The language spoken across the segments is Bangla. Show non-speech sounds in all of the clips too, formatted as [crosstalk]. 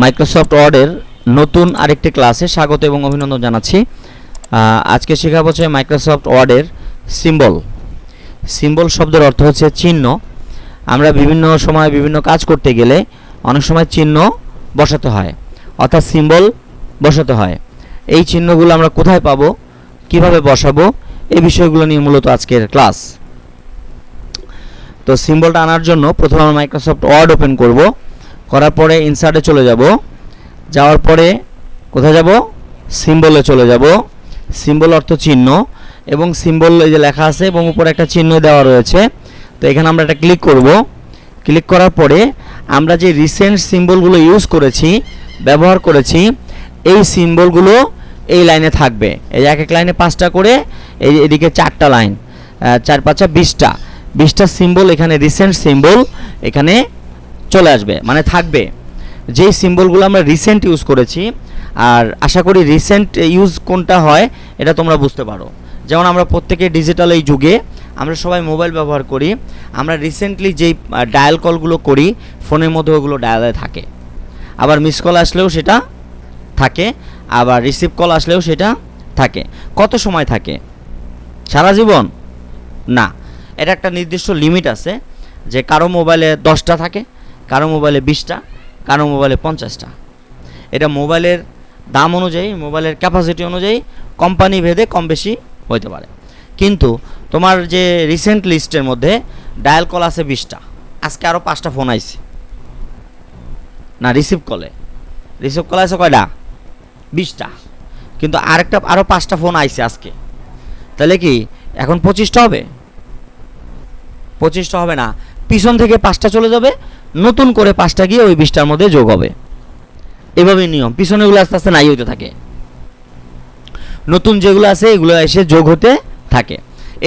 মাইক্রোসফট ওয়ার্ডের নতুন আরেকটি ক্লাসে স্বাগত এবং অভিনন্দন জানাচ্ছি। আজকে শেখাবো হচ্ছে মাইক্রোসফট ওয়ার্ডের সিম্বল সিম্বল শব্দের অর্থ হচ্ছে চিহ্ন। আমরা বিভিন্ন সময় বিভিন্ন কাজ করতে গেলে অনেক সময় চিহ্ন বসাতে হয়, অর্থাৎ সিম্বল বসাতে হয়। এই চিহ্নগুলো আমরা কোথায় পাবো, কীভাবে বসাবো, এই বিষয়গুলো নিয়ে মূলত আজকের ক্লাস তো সিম্বলটা আনার জন্য প্রথমে আমরা মাইক্রোসফট ওয়ার্ড ওপেন করব। করার পরে ইনসার্টে চলে যাব। যাওয়ার পরে কোথায় যাব? সিম্বলে চলে যাব। সিম্বল অর্থ চিহ্ন এবং সিম্বল এই যে লেখা আছে এবং উপরে একটা চিহ্ন দেওয়া রয়েছে। তো এখানে আমরা এটা ক্লিক করব। ক্লিক করার পরে আমরা যে রিসেন্ট সিম্বলগুলো ইউজ করেছি, ব্যবহার করেছি, এই সিম্বলগুলো এই লাইনে থাকবে। এই এক এক লাইনে পাঁচটা করে, এই এদিকে চারটা লাইন চার পাঁচা বিশটা। বিশটা সিম্বল এখানে রিসেন্ট সিম্বল এখানে চলে আসবে মানে থাকবে। যেই সিম্বলগুলো আমরা রিসেন্ট ইউজ করেছি, আর আশা করি রিসেন্ট ইউজ কোনটা হয়, এটা তোমরা বুঝতে পারো। যেমন আমরা প্রত্যেকে ডিজিটাল এই যুগে, আমরা সবাই মোবাইল ব্যবহার করি, আমরা রিসেন্টলি যেই ডায়াল কলগুলো করি, ফোনের মধ্যে ওগুলো ডায়ালে থাকে। আবার মিস কল আসলেও সেটা থাকে, আবার রিসিভ কল আসলেও সেটা থাকে। কত সময় থাকে? সারা জীবন? না। এটা একটা নির্দিষ্ট লিমিট আছে, যে কারও মোবাইলে দশটা থাকে কারও মোবাইলে বিশটা, কারও মোবাইলে পঞ্চাশটা। এটা মোবাইলের দাম অনুযায়ী, মোবাইলের ক্যাপাসিটি অনুযায়ী কোম্পানি ভেদে কম বেশি হতে পারে। কিন্তু তোমার যে রিসেন্ট লিস্টের মধ্যে ডায়াল কল আছে বিশটা, আজকে আরও পাঁচটা ফোন আইছে। না রিসিভ কলে রিসিভ কল আছে কয়টা? বিশটা। কিন্তু আরেকটা আরও পাঁচটা ফোন আইছে আজকে। তাহলে কি এখন পঁচিশটা হবে? পঁচিশটা হবে না। পিছন থেকে পাঁচটা চলে যাবে নতুন করে পাঁচটা গিয়ে ওই বিশটার মধ্যে যোগ হবে। এভাবেই নিয়ম। পিছনেগুলো আস্তে আস্তে নাই হতে থাকে। নতুন যেগুলো আছে, এগুলো এসে যোগ হতে থাকে।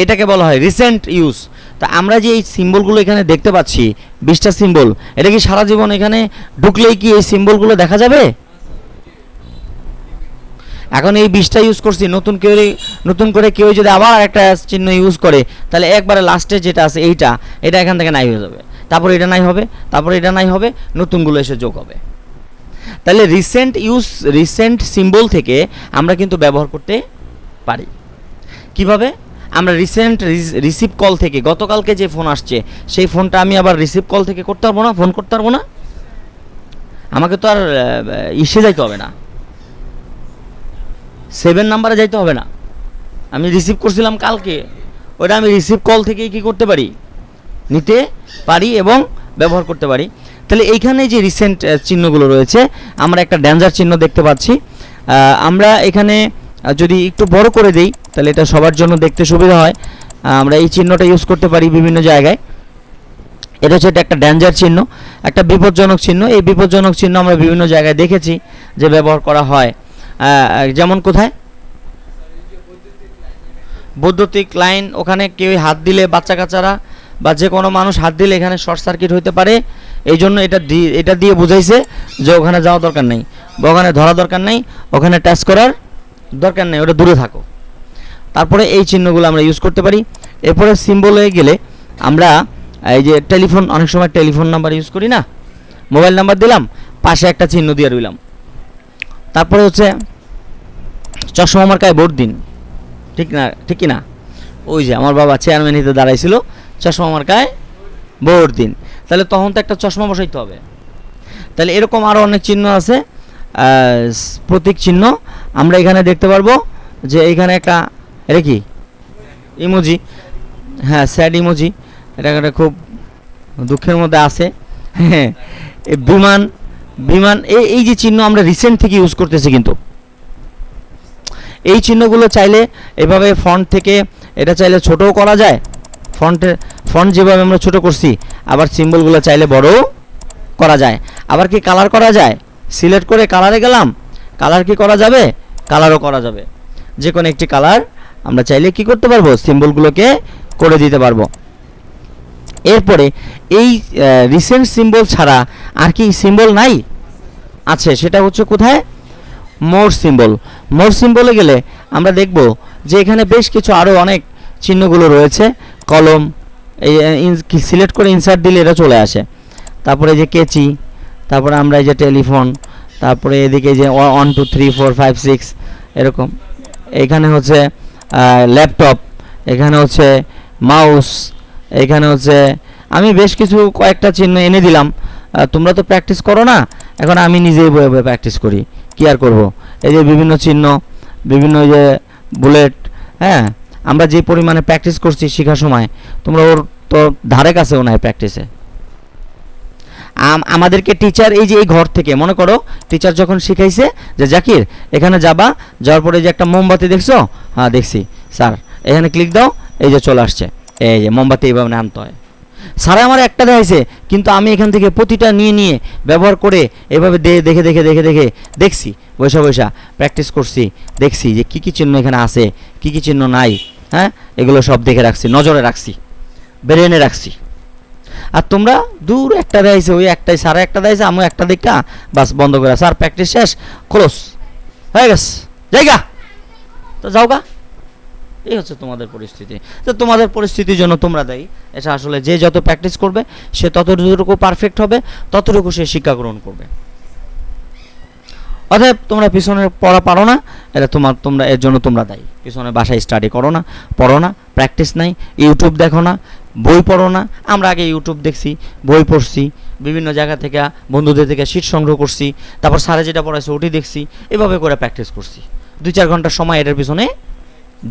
এটাকে বলা হয় রিসেন্ট ইউজ তা আমরা যে এই সিম্বলগুলো এখানে দেখতে পাচ্ছি, বিশটা সিম্বল এটা কি সারা জীবন এখানে ঢুকলেই কি এই সিম্বলগুলো দেখা যাবে? এখন এই বিশটা ইউজ করছি, নতুন কেউ নতুন করে কেউ যদি আবার একটা চিহ্ন ইউজ করে, তাহলে একবারে লাস্টে যেটা আছে এইটা, এটা এখান থেকে নাই হয়ে যাবে। তারপর এটা নাই হবে, তারপর এটা নাই হবে, নতুনগুলো এসে যোগ হবে। তাহলে রিসেন্ট ইউজ রিসেন্ট সিম্বল থেকে আমরা কিন্তু ব্যবহার করতে পারি। কীভাবে? আমরা রিসেন্ট রিসিভ কল থেকে, গতকালকে যে ফোন আসছে, সেই ফোনটা আমি আবার রিসিভ কল থেকে করতে পারব না ফোন করতে পারব না? আমাকে তো আর ইসে যাইতে হবে না। সেভেন নাম্বারে যাইতে হবে না। আমি রিসিভ করছিলাম কালকে ওটা আমি রিসিভ কল থেকেই কি করতে পারি? নিতে পারি এবং ব্যবহার করতে পারি। তাহলে এইখানে যে রিসেন্ট চিহ্নগুলো রয়েছে, আমরা একটা ড্যাঞ্জার চিহ্ন দেখতে পাচ্ছি। আমরা এখানে যদি একটু বড় করে দেই, তাহলে এটা সবার জন্য দেখতে সুবিধা হয়। আমরা এই চিহ্নটা ইউজ করতে পারি বিভিন্ন জায়গায়। এটা হচ্ছে এটা একটা ড্যাঞ্জার চিহ্ন, একটা বিপজ্জনক চিহ্ন। এই বিপজ্জনক চিহ্ন আমরা বিভিন্ন জায়গায় দেখেছি যে ব্যবহার করা হয়। যেমন কোথায়? বৈদ্যুতিক লাইন। ওখানে কেউ হাত দিলে বাচ্চা কাচ্চারা বা যে কোনো মানুষ হাত দিলে এখানে শর্ট সার্কিট হতে পারে। এই জন্য এটা এটা দিয়ে বুঝাইছে যে ওখানে যাওয়া দরকার নেই বা ওখানে ধরা দরকার নেই, ওখানে টাচ করার দরকার নেই, ওটা দূরে থাকো। তারপরে এই চিহ্নগুলো আমরা ইউজ করতে পারি। এরপরে সিম্বল হয়ে গেলে আমরা এই যে টেলিফোন অনেক সময় টেলিফোন নাম্বার ইউজ করি না? মোবাইল নাম্বার দিলাম, পাশে একটা চিহ্ন দিয়ে রইলাম। তারপরে হচ্ছে চশমা মার্কায় ভোট দিন। ঠিক না ঠিক না ওই যে আমার বাবা চেয়ারম্যান হিতে দাঁড়াইছিল চশমা মার্কায় ভোট দিন। তাহলে তখন তো একটা চশমা বসাইতে হবে। তাহলে এরকম আরও অনেক চিহ্ন আছে প্রতীক চিহ্ন। আমরা এখানে দেখতে পারব যে এখানে একটা, এটা কি? ইমোজি। হ্যাঁ স্যাড ইমোজি। এটা একটা খুব দুঃখের মধ্যে আছে। হ্যাঁ বিমান বিমান এই এই যে চিহ্ন আমরা রিসেন্ট থেকে ইউজ করতেছি কিন্তু। এই চিহ্নগুলো চাইলে এভাবে ফন্ট থেকে, এটা চাইলে ছোটও করা যায়। ফন্ট যেভাবে আমরা ছোট করছি, আবার সিম্বলগুলো চাইলে বড়ও করা যায়। আবার কি কালার করা যায়? সিলেক্ট করে কালারে গেলাম, কালার কি করা যাবে? কালারও করা যাবে। যে কোনো একটি কালার আমরা চাইলে কি করতে পারব? সিম্বলগুলোকে করে দিতে পারব। এরপরে এই রিসেন্ট সিম্বল ছাড়া আর কি সিম্বল নাই? আছে, সেটা হচ্ছে কোথায়? মোর সিম্বল মোর সিম্বলে গেলে আমরা দেখব যে এখানে বেশ কিছু আরও অনেক চিহ্নগুলো রয়েছে। কলম, এই সিলেক্ট করে ইনসার্ট দিলে এটা চলে আসে। তারপরে যে কেচি, তারপরে আমরা এই যে টেলিফোন, তারপরে এদিকে যে one two, three, four, five, six, এরকম। এখানে হচ্ছে ল্যাপটপ, এখানে হচ্ছে মাউস, এখানে হচ্ছে, আমি বেশ কিছু কয়েকটা চিহ্ন এনে দিলাম। তোমরা তো প্র্যাকটিস করো না? এখন আমি নিজেই বয়ে বয়ে প্র্যাকটিস করি। কি আর করব? এই যে বিভিন্ন চিহ্ন, বিভিন্ন যে বুলেট হ্যাঁ? আমরা যে পরিমাণে প্র্যাকটিস করছি শেখার সময়, তোমরা ওর তো ধারে কাছেও নাই প্র্যাকটিসে আম- আমাদেরকে টিচার এই যে এই ঘর থেকে, মনে করো টিচার যখন শিখাইছে যে, জাকির, এখানে যাবা, যাওয়ার পরে যে একটা মোমবাতি দেখছ? হ্যাঁ দেখছি। স্যার, এখানে ক্লিক দাও, এই যে চলে আসছে। এই যে, মোমবাতি এইভাবে আনতে হয়। স্যারে, আমার একটা দেখাইছে, কিন্তু আমি এখান থেকে প্রতিটা নিয়ে নিয়ে ব্যবহার করে এভাবে দেখে দেখে দেখে দেখে, দেখছি বৈশা বৈশা প্র্যাকটিস করছি, দেখছি যে কী কী চিহ্ন এখানে আছে, কী কী চিহ্ন নাই। হ্যাঁ? এগুলো সব দেখে রাখছি, নজরে রাখছি, ব্রেনে রাখছি। আর তোমরা দূর একটা দেয়ছে ওই একটাই স্যার একটা দেয়ছে আমি একটা দেখা বাস বন্ধ করে স্যার প্র্যাকটিস শেষ ক্লোজ হয়ে গেছে। জায়গা? তো যাও গা এই হচ্ছে তোমাদের পরিস্থিতি। তো তোমাদের পরিস্থিতির জন্য তোমরা দেয় এটা আসলে যে যত প্র্যাকটিস করবে, সে ততটুকু পারফেক্ট হবে, ততটুকু সে শিক্ষা গ্রহণ করবে। অতএব তোমরা পিছনে পড়া পারো না এটা তোমার, তোমরা এর জন্য তোমরা দায়ী। পিছনে বাসায় স্টাডি করো না, পড়ো না প্র্যাকটিস নাই ইউটিউব দেখো না, বই পড়ো না। আমরা আগে ইউটিউব দেখছি, বই পড়ছি, বিভিন্ন জায়গা থেকে, বন্ধুদের থেকে শীট সংগ্রহ করছি, তারপর স্যারে যেটা পড়াইছে ওটি দেখছি, এভাবে করে প্র্যাকটিস করছি। দুই চার ঘণ্টা সময় এটার পিছনে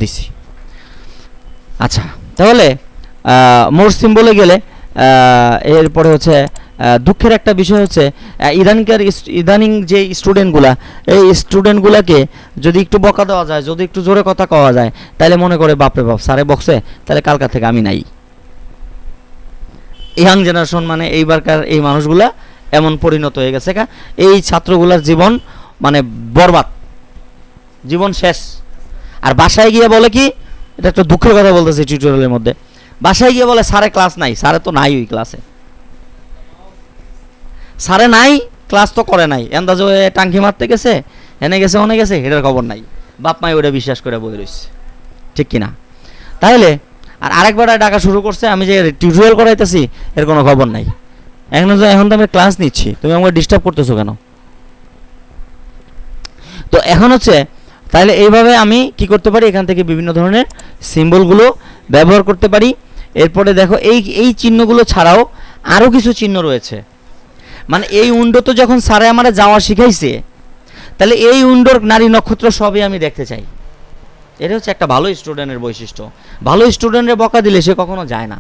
দিছি। আচ্ছা তাহলে মোর সিম্বলে গেলে এরপরে হচ্ছে দুঃখের একটা বিষয় হচ্ছে ইদানিংকার ইদানিং যে স্টুডেন্টগুলা, এই স্টুডেন্টগুলাকে যদি একটু বকা দেওয়া যায়, যদি একটু জোরে কথা কওয়া যায় তাহলে মনে করে, বাপরে বাপ, স্যারে বকছে তাহলে কালকা থেকে আমি নাই। ইয়াং জেনারেশন মানে এইবারকার এই মানুষগুলা এমন পরিণত হয়ে গেছে কা এই ছাত্রগুলার জীবন মানে বরবাদ, জীবন শেষ। আর বাসায় গিয়ে বলে কি, এটা একটা দুঃখের কথা বলতেছি টিউটোরিয়ালের মধ্যে, বাসায় গিয়ে বলে, স্যারে ক্লাস নাই, স্যারে তো নাই ওই ক্লাসে স্যারে নাই, ক্লাস তো করে নাই। এন্দাজ হয়ে টাঙ্কি মারতে গেছে, এনে গেছে অনে গেছে, এটার খবর নাই। বাপ মাই ওটা বিশ্বাস করে বই রয়েছে ঠিক কিনা? তাহলে আর আরেকবার ডাকা শুরু করছে, আমি যে টিউটোরিয়াল করাইতেছি, এর কোনো খবর নাই। এখন তো এখন তো আমি ক্লাস নিচ্ছি, তুমি আমাকে ডিস্টার্ব করতেছো কেন? তো এখন হচ্ছে তাহলে এইভাবে আমি কি করতে পারি? এখান থেকে বিভিন্ন ধরনের সিম্বলগুলো ব্যবহার করতে পারি। এরপরে দেখো, এই এই চিহ্নগুলো ছাড়াও আরও কিছু চিহ্ন রয়েছে। মানে এই উন্ডো তো যখন স্যারে আমারে যাওয়া শিখাইছে, তাহলে এই উন্ডোর নারী নক্ষত্র সবই আমি দেখতে চাই। এটা হচ্ছে একটা ভালো স্টুডেন্টের বৈশিষ্ট্য। ভালো স্টুডেন্টের বকা দিলে সে কখনো যায় না।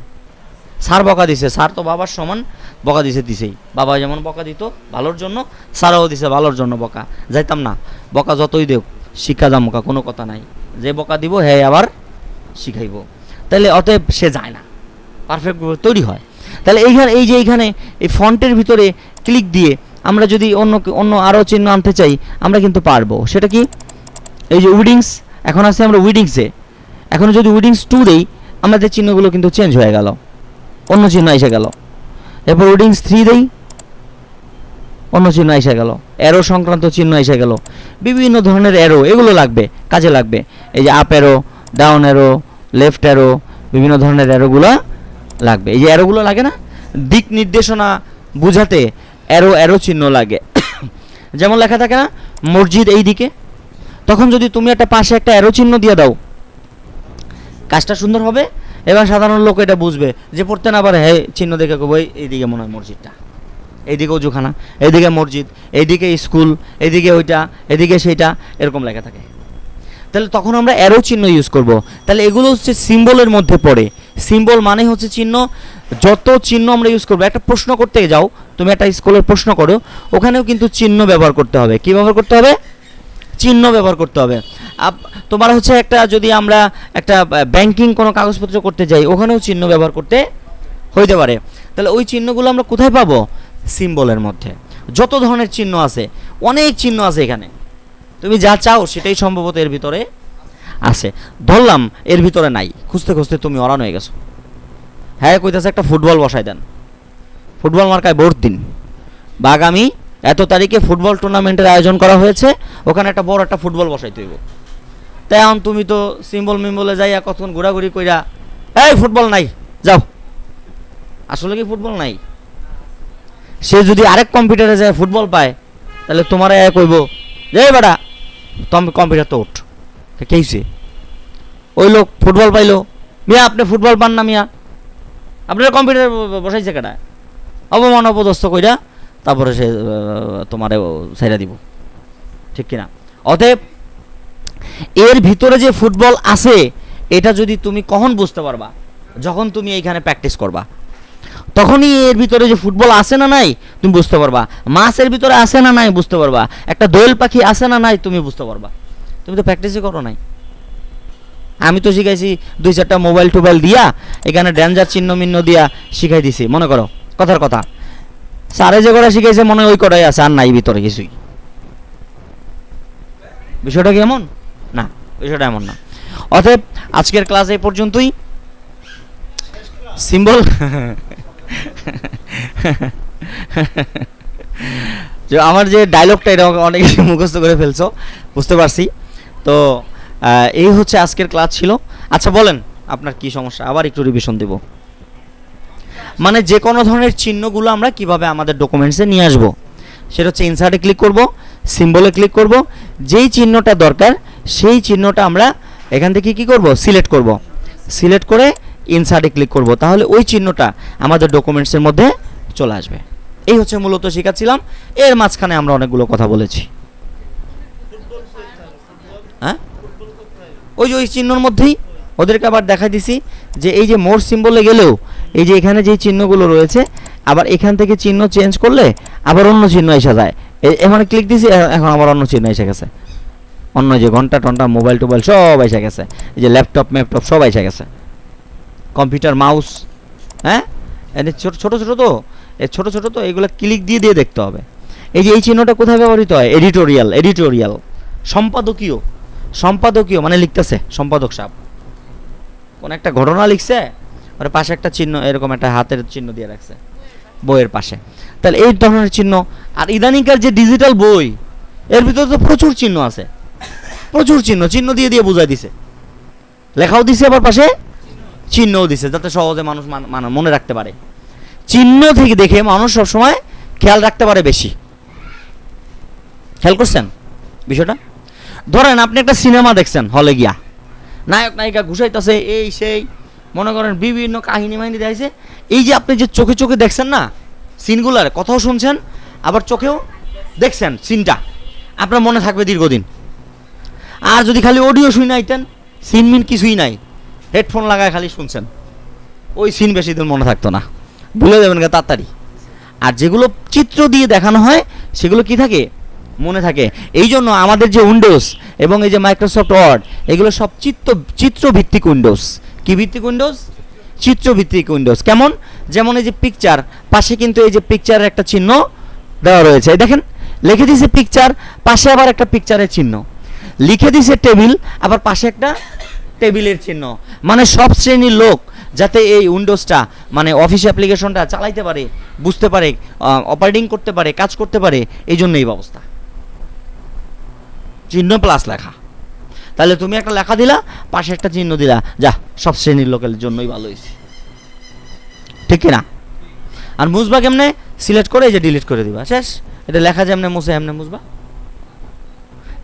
স্যার বকা দিছে, স্যার তো বাবার সমান বকা দিছে দিছেই। বাবা যেমন বকা দিত ভালোর জন্য, স্যারও দিছে ভালোর জন্য বকা। যাইতাম না, বকা যতই দেও শিক্ষা জামকা, কোনো কথা নাই। যে বকা দিব হ্যাঁ আবার শিখাইব। তাহলে অতএব সে যায় না। পারফেক্ট তৈরি হয়। তাহলে এইখানে এই যে এইখানে এই ফন্টের ভিতরে ক্লিক দিয়ে আমরা যদি অন্য অন্য আরও চিহ্ন আনতে চাই, আমরা কিন্তু পারব। সেটা কি? এই যে উইডিংস, এখন আছে আমরা উইডিংসে। এখন যদি উইডিংস টু দেই, আমাদের চিহ্নগুলো কিন্তু চেঞ্জ হয়ে গেল। অন্য চিহ্ন এসে গেল। এরপর উইডিংস থ্রি দেই, অন্য চিহ্ন এসে গেল। অ্যারো সংক্রান্ত চিহ্ন এসে গেল। বিভিন্ন ধরনের অ্যারো এগুলো লাগবে, কাজে লাগবে। এই যে up arrow down arrow left arrow বিভিন্ন ধরনের অ্যারোগুলো লাগবে। এই যে অ্যারোগুলো লাগে না? দিক নির্দেশনা বুঝাতে অ্যারো অ্যারো চিহ্ন লাগে। [coughs] যেমন লেখা থাকে না, মসজিদ এই দিকে। তখন যদি তুমি একটা পাশে একটা অ্যারো চিহ্ন দিয়ে দাও, কাজটা সুন্দর হবে। এবং সাধারণ লোক এটা বুঝবে যে পড়তে না পারে হ্যাঁ চিহ্ন দেখে কব এইদিকে মনে হয় মসজিদটা। এইদিকে অজুখানা, এইদিকে মসজিদ, এইদিকে স্কুল এইদিকে ওইটা এদিকে সেইটা, এরকম লেখা থাকে। তাহলে তখন আমরা অ্যারো চিহ্ন ইউজ করব। তাহলে এগুলো হচ্ছে সিম্বলের মধ্যে পড়ে। সিম্বল মানে হচ্ছে চিহ্ন। যত চিহ্ন আমরা ইউজ করব, একটা প্রশ্ন করতে যাও, তুমি একটা স্কুলের প্রশ্ন করো, ওখানেও কিন্তু চিহ্ন ব্যবহার করতে হবে। কি ব্যবহার করতে হবে? চিহ্ন ব্যবহার করতে হবে। তোমার হচ্ছে একটা যদি আমরা একটা ব্যাংকিং কোনো কাগজপত্র করতে যাই, ওখানেও চিহ্ন ব্যবহার করতে হইতে পারে। তাহলে ওই চিহ্নগুলো আমরা কোথায় পাবো? সিম্বলের মধ্যে। যত ধরনের চিহ্ন আছে, অনেক চিহ্ন আছে এখানে। তুমি যা চাও সেটাই সম্ভবত এর ভিতরে আছে। ধরলাম এর ভিতরে নাই। খুঁজতে খুঁজতে তুমি অরান হয়ে গেছো। হ্যাঁ কইতাছে একটা ফুটবল বসাই দেন। ফুটবল মার্কায় ভোট দিন। বা আগামী এত তারিখে ফুটবল টুর্নামেন্টের আয়োজন করা হয়েছে, ওখানে একটা বড় একটা ফুটবল বসাইতে হইব। তাই এখন তুমি তো সিম্বল মিম্বলে যাইয়া কতক্ষণ ঘোরাঘুরি কইরা, এই, ফুটবল নাই, যাও। আসলে কি ফুটবল নাই? সে যদি আরেক কম্পিউটারে যায় ফুটবল পায়, তাহলে তোমার কইব যে বেটা তুমি কম্পিউটার তো উঠ। তা কে হইছে? ওই লোক ফুটবল পাইলো। মিয়া, আপনি ফুটবল পান না মিয়া? আপনার কম্পিউটার বসাইছে কেটা অবমান অপদস্থ কইরা তারপরে সে তোমারে সাইরা দিব। ঠিক কিনা? অতএব এর ভিতরে যে ফুটবল আছে, এটা যদি তুমি কখন বুঝতে পারবা? যখন তুমি এইখানে প্র্যাকটিস করবা। তখনই এর ভিতরে যে ফুটবল আছে না নাই, তুমি বুঝতে পারবা। মাছের ভিতরে আছে না নাই, বুঝতে পারবা। একটা দোয়েল পাখি আছে না নাই, তুমি বুঝতে পারবা। তুমি তো প্র্যাকটিসই করো নাই। আমি তো শিখাইছি দুই চারটা মোবাইল টোবাইল দিয়া, এখানে ড্যাঞ্জার চিহ্ন মিহ্ন দিয়া শিখাই দিছি, মনে করো, কথার কথা। স্যারে যে কটা শিখাইছে, মনে ওই কটাই আছে, আর নাই ভিতরে কিছুই। বিষয়টা কি এমন? না, বিষয়টা এমন না। অতএব, আজকের ক্লাস এই পর্যন্তই। সিম্বল আমার যে ডায়লগটা এটা অনেক মুখস্থ করে ফেলছো, বুঝতে পারছি। তো এই হচ্ছে আজকের ক্লাস ছিল। আচ্ছা বলেন, আপনার কি সমস্যা? আবার একটু রিভিশন দেব। মানে যে কোনো ধরনের চিহ্নগুলো আমরা কীভাবে আমাদের ডকুমেন্টসে নিয়ে আসব? সেটা হচ্ছে ইনসার্টে ক্লিক করব সিম্বলে ক্লিক করব, যেই চিহ্নটা দরকার, সেই চিহ্নটা আমরা এখান থেকে কি করব? সিলেক্ট করব। সিলেক্ট করে ইনসার্টে ক্লিক করব। তাহলে ওই চিহ্নটা আমাদের ডকুমেন্টসের মধ্যে চলে আসবে। এই হচ্ছে মূলত শেখাচ্ছিলাম। এর মাঝখানে আমরা অনেকগুলো কথা বলেছি। হ্যাঁ? ওই যে ওই চিহ্নর মধ্যেই ওদেরকে আবার দেখা দিছি যে এই যে মোর সিম্বলে গেলেও এই যে এখানে যে চিহ্নগুলো রয়েছে, আবার এখান থেকে চিহ্ন চেঞ্জ করলে আবার অন্য চিহ্ন এসে যায়। এখানে ক্লিক দিছি এখন আবার অন্য চিহ্ন এসে গেছে। অন্য যে ঘণ্টা টন্টা মোবাইল টোবাইল সব এসে গেছে। এই যে ল্যাপটপ ম্যাপটপ সব এসে গেছে। কম্পিউটার মাউস হ্যাঁ? এনে ছোট ছোট ছোট তো এ ছোট ছোট তো, এগুলো ক্লিক দিয়ে দিয়ে দেখতে হবে। এই যে এই চিহ্নটা কোথায় ব্যবহৃত হয়? এডিটোরিয়াল এডিটোরিয়াল সম্পাদকীয়। সম্পাদকীয় মানে লিখতেছে, সম্পাদক সাহেব। কোন একটা ঘটনা লিখছে, ওর পাশে একটা চিহ্ন, এরকম একটা হাতের চিহ্ন দিয়ে রাখছে, বইয়ের পাশে। তাহলে এই ধরনের চিহ্ন, আর ইদানিংকার যে ডিজিটাল বই, এর ভিতরে তো প্রচুর চিহ্ন আছে। প্রচুর চিহ্ন চিহ্ন দিয়ে দিয়ে বুঝাই দিছে। লেখাও দিছে আবার পাশে, চিহ্নও দিছে, যাতে সহজে মানুষ মান- রাখতে পারে। চিহ্ন থেকে দেখে মানুষ সবসময় খেয়াল রাখতে পারে বেশি। খেয়াল করছেন বিষয়টা? ধরেন আপনি একটা সিনেমা দেখছেন, হলে গিয়া। নায়ক, নায়িকা ঘুষাইতেছে, এই সেই, মনে করেন বিভিন্ন কাহিনী মাহিনী দেখাইছে। এই যে আপনি যে চোখে চোখে দেখছেন না, সিনগুলার, কথাও শুনছেন, আবার চোখেও দেখছেন সিনটা। আপনার মনে থাকবে দীর্ঘদিন। আর যদি খালি অডিও শুই নাইতেন সিন মিন কিছুই নাই। হেডফোন লাগায় খালি শুনছেন। ওই সিন বেশি দিন মনে থাকতো না। ভুলে দেবেন তাড়াতাড়ি। আর যেগুলো চিত্র দিয়ে দেখানো হয়, সেগুলো কি থাকে? মনে থাকে। এই জন্য আমাদের যে উইন্ডোজ এবং এই যে মাইক্রোসফট ওয়ার্ড, এগুলো সব চিত্র, চিত্রভিত্তিক উইন্ডোজ। কী ভিত্তিক উইন্ডোজ? চিত্রভিত্তিক উইন্ডোজ। কেমন? যেমন এই যে পিকচার পাশে কিন্তু এই যে পিকচারের একটা চিহ্ন দেওয়া রয়েছে। দেখেন, লিখে দিয়েছে পিকচার পাশে আবার একটা পিকচারের চিহ্ন। লিখে দিয়েছে টেবিল আবার পাশে একটা টেবিলের চিহ্ন। মানে সব শ্রেণির লোক যাতে এই উইন্ডোজটা মানে অফিস অ্যাপ্লিকেশনটা চালাইতে পারে, বুঝতে পারে অপারেটিং করতে পারে, কাজ করতে পারে এই জন্য এই ব্যবস্থা। চিহ্ন প্লাস লেখা। তাহলে তুমি একটা লেখা দিলা, পাশে একটা চিহ্ন দিলা। যা, সব শ্রেণির লোকের জন্যই ভালো হয়েছে। ঠিক কিনা? আর মুসবা কেমনে? সিলেক্ট করে এই যে ডিলিট করে দিবা। শেষ? এটা লেখা যেমনে মুছে, এমনে মুছবা।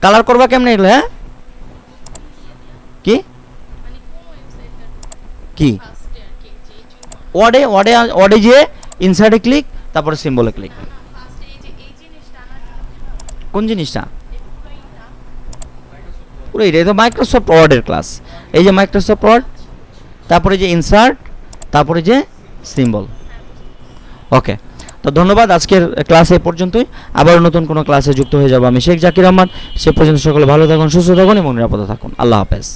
কালার করবা কেমনে এগুলো হ্যাঁ? কি? কি? ওয়ার্ডে ওয়ার্ডে ওয়ার্ডে গিয়ে ইনসার্টে ক্লিক তারপরে সিম্বলে ক্লিক কোন জিনিসটা? পুরো এটাই তো মাইক্রোসফট ওয়ার্ডের ক্লাস এই যে মাইক্রোসফট ওয়ার্ড তারপরে যে ইনসার্ট তারপরে যে সিম্বল ওকে তো ধন্যবাদ আজকের ক্লাস এ পর্যন্তই। আবার নতুন কোনো ক্লাসে যুক্ত হয়ে যাব আমি শেখ জাকির রহমান সে পর্যন্ত সকলে ভালো থাকুন, সুস্থ থাকুন এবং নিরাপদে থাকুন। আল্লাহ হাফেজ।